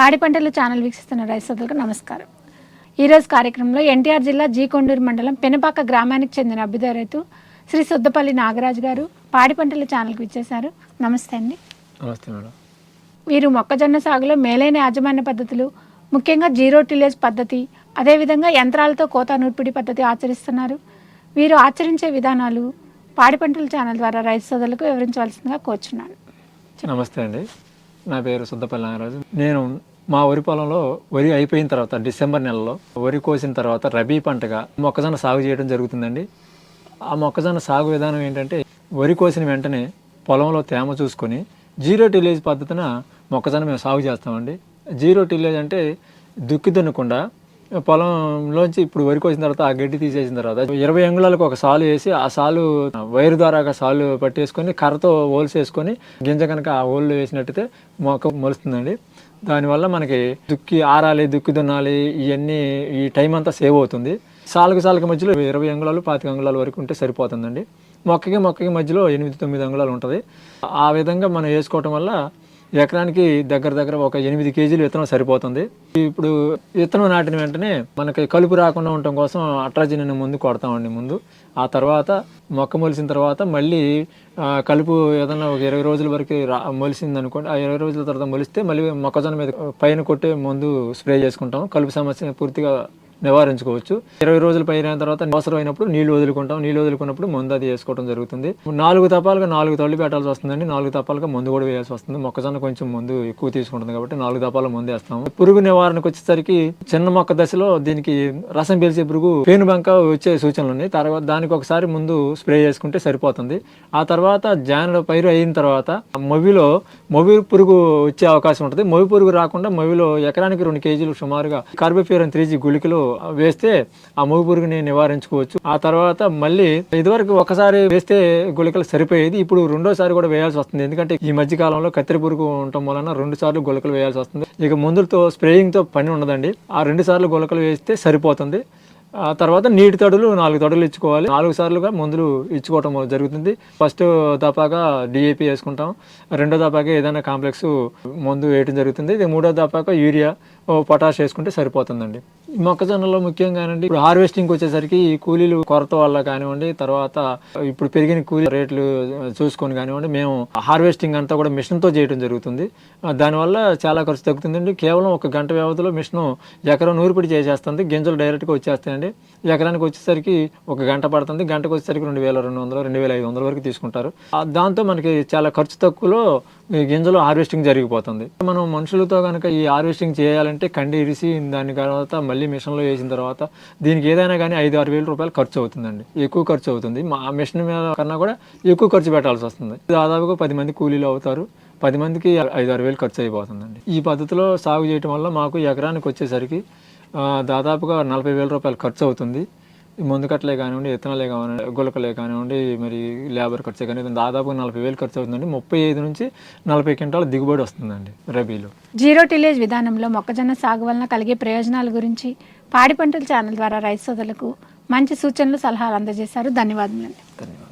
పాడి పంటలు ఛానల్ వీక్షిస్తున్న రైతు సోదరులకు నమస్కారం. ఈరోజు కార్యక్రమంలో ఎన్టీఆర్ జిల్లా జీ కొండూరు మండలం పెనపాక గ్రామానికి చెందిన అభ్యుదయ రైతు శ్రీ సుద్దపల్లి నాగరాజు గారు పాడి పంటల ఛానల్కి ఇచ్చేశారు నమస్తే అండి. నమస్తే మేడం. వీరు మొక్కజొన్న సాగులో మేలైన యాజమాన్య పద్ధతులు ముఖ్యంగా జీరో టిలేజ్ పద్ధతి అదేవిధంగా యంత్రాలతో కోత నూర్పిడి పద్ధతి ఆచరిస్తున్నారు. వీరు ఆచరించే విధానాలు పాడి పంటల ఛానల్ ద్వారా రైతు సోదరులకు వివరించవలసిందిగా కోరుచున్నాను. నమస్తే అండి. నా పేరు సుద్దపల్లి నాగరాజు. నేను మా వరి పొలంలో వరి అయిపోయిన తర్వాత డిసెంబర్ నెలలో వరి కోసిన తర్వాత రబీ పంటగా మొక్కజొన్న సాగు చేయడం జరుగుతుందండి. ఆ మొక్కజొన్న సాగు విధానం ఏంటంటే వరి కోసిన వెంటనే పొలంలో తేమ చూసుకొని జీరో టిలేజ్ పద్ధతిన మొక్కజొన్న మేము సాగు చేస్తామండి. జీరో టిలేజ్ అంటే దుక్కి దున్నకుండా పొలంలోంచి ఇప్పుడు వరి కోసిన తర్వాత ఆ గడ్డి తీసేసిన తర్వాత ఇరవై అంగుళాలకు ఒక సాలు వేసి ఆ సాలు వైరు ద్వారా సాలు పట్టేసుకొని కర్రతో హోల్స్ వేసుకొని గింజ కనుక ఆ హోల్లో వేసినట్టయితే మొక్క మొలుస్తుందండి. దానివల్ల మనకి దుక్కి ఆరాలి దుక్కి దున్నాలి ఇవన్నీ ఈ టైం అంతా సేవ్ అవుతుంది. సాలకు సాలకు మధ్యలో ఇరవై అంగుళాలు పాతిక అంగుళాల వరకు ఉంటే సరిపోతుందండి. మొక్కకి మొక్కకి మధ్యలో ఎనిమిది తొమ్మిది అంగుళాలు ఉంటుంది. ఆ విధంగా మనం వేసుకోవటం వల్ల ఎకరానికి దగ్గర దగ్గర ఒక ఎనిమిది కేజీలు విత్తనం సరిపోతుంది. ఇప్పుడు విత్తనం నాటిన వెంటనే మనకి కలుపు రాకుండా ఉండటం కోసం అట్రాజిన్ ముందు కొడతామండి ముందు. ఆ తర్వాత మొక్క మొలిసిన తర్వాత మళ్ళీ కలుపు ఏదైనా ఒక ఇరవై రోజుల వరకు రా మొలిసింది అనుకోండి ఆ ఇరవై రోజుల తర్వాత మొలిస్తే మళ్ళీ మొక్కజొన్న మీద పైన కొట్టే ముందు స్ప్రే చేసుకుంటాం. కలుపు సమస్య పూర్తిగా నివారించుకోవచ్చు. ఇరవై రోజులు పైన తర్వాత అవసరమైనప్పుడు నీళ్ళు వదులుకుంటాం. నీళ్ళు వదులుకున్నప్పుడు మందు అది వేసుకోవడం జరుగుతుంది. నాలుగు తపాలుగా నాలుగు తల్లి పెట్టాల్సి వస్తుందండి. నాలుగు తపాలుగా మందు కూడా వేయాల్సి వస్తుంది. మొక్కజొన్న కొంచెం మందు ఎక్కువ తీసుకుంటుంది కాబట్టి నాలుగు తపాల మందు వేస్తాము. పురుగు నివారణకు వచ్చేసరికి చిన్న మొక్క దశలో దీనికి రసం పీల్చే పురుగు పేను బంక వచ్చే సూచనలు ఉన్నాయి. తర్వాత దానికి ఒకసారి ముందు స్ప్రే చేసుకుంటే సరిపోతుంది. ఆ తర్వాత జానలో పైరు అయిన తర్వాత మొవిలో మొవి పురుగు వచ్చే అవకాశం ఉంటుంది. మొవి పురుగు రాకుండా మొవిలో ఎకరానికి రెండు కేజీలు సుమారుగా కార్బోఫ్యూరన్ త్రీ జీ గుళికలు వేస్తే ఆ మూగు పురుగుని నివారించుకోవచ్చు. ఆ తర్వాత మళ్ళీ ఇదివరకు ఒకసారి వేస్తే గుళికలు సరిపోయేది. ఇప్పుడు రెండోసారి కూడా వేయాల్సి వస్తుంది. ఎందుకంటే ఈ మధ్య కాలంలో కత్తిరి పురుగు ఉండటం వలన రెండు సార్లు గుళికలు వేయాల్సి వస్తుంది. ఇక మందులతో స్ప్రేయింగ్తో పని ఉండదండి. ఆ రెండు సార్లు గుళికలు వేస్తే సరిపోతుంది. ఆ తర్వాత నీటి తడులు నాలుగు తడులు ఇచ్చుకోవాలి. నాలుగు సార్లుగా మందులు ఇచ్చుకోవటం జరుగుతుంది. ఫస్ట్ దపాగా డిఏపి వేసుకుంటాం. రెండో దపాగా ఏదైనా కాంప్లెక్స్ మందు వేయటం జరుగుతుంది. ఇది మూడో దపాగా యూరియా పొటాష్ వేసుకుంటే సరిపోతుందండి. మొక్కజొన్నలో ముఖ్యంగానండి ఇప్పుడు హార్వెస్టింగ్ వచ్చేసరికి ఈ కూలీలు కొరత వల్ల కానివ్వండి తర్వాత ఇప్పుడు పెరిగిన కూలీ రేట్లు చూసుకొని కానివ్వండి మేము హార్వెస్టింగ్ అంతా కూడా మిషన్తో చేయడం జరుగుతుంది. దానివల్ల చాలా ఖర్చు తగ్గుతుందండి. కేవలం ఒక గంట వ్యవధిలో మిషన్ ఎకరం నూరుపిడి చేసేస్తుంది గింజలు డైరెక్ట్గా వచ్చేస్తాయండి. ఎకరానికి వచ్చేసరికి ఒక గంట పడుతుంది గంటకు వచ్చేసరికి రెండు వేల రెండు వందలు రెండు వేల ఐదు వందల వరకు తీసుకుంటారు. దాంతో మనకి చాలా ఖర్చు తక్కువలో ఈ గింజలు హార్వెస్టింగ్ జరిగిపోతుంది. మనం మనుషులతో కనుక ఈ హార్వెస్టింగ్ చేయాలంటే కండి ఇరిసి దాని తర్వాత మళ్ళీ మిషన్లో వేసిన తర్వాత దీనికి ఏదైనా కానీ ఐదు ఆరు వేల రూపాయలు ఖర్చు అవుతుందండి. ఎక్కువ ఖర్చు అవుతుంది. మా మిషన్ మీద కన్నా కూడా ఎక్కువ ఖర్చు పెట్టాల్సి వస్తుంది. దాదాపుగా పది మంది కూలీలు అవుతారు. పది మందికి ఐదు ఆరు వేలు ఖర్చు అయిపోతుందండి. ఈ పద్ధతిలో సాగు చేయటం వల్ల మాకు ఎకరానికి వచ్చేసరికి దాదాపుగా నలభై వేల రూపాయలు ఖర్చు అవుతుంది. మందు కట్టలే కానివ్వండి ఇత్తనాలే కానివ్వండి గులకలే కానివ్వండి మరి లేబర్ ఖర్చు కానీ దాదాపు నలభై వేలు ఖర్చు అవుతుందండి. ముప్పై ఐదు నుంచి నలభై క్వింటాల దిగుబడి వస్తుందండి రబీలో. జీరో టిలేజ్ విధానంలో మొక్కజొన్న సాగు వలన కలిగే ప్రయోజనాల గురించి పాడి పంటల ఛానల్ ద్వారా రైతు సోదరులకు మంచి సూచనలు సలహాలు అందజేశారు. ధన్యవాదములండి. ధన్యవాదాలు.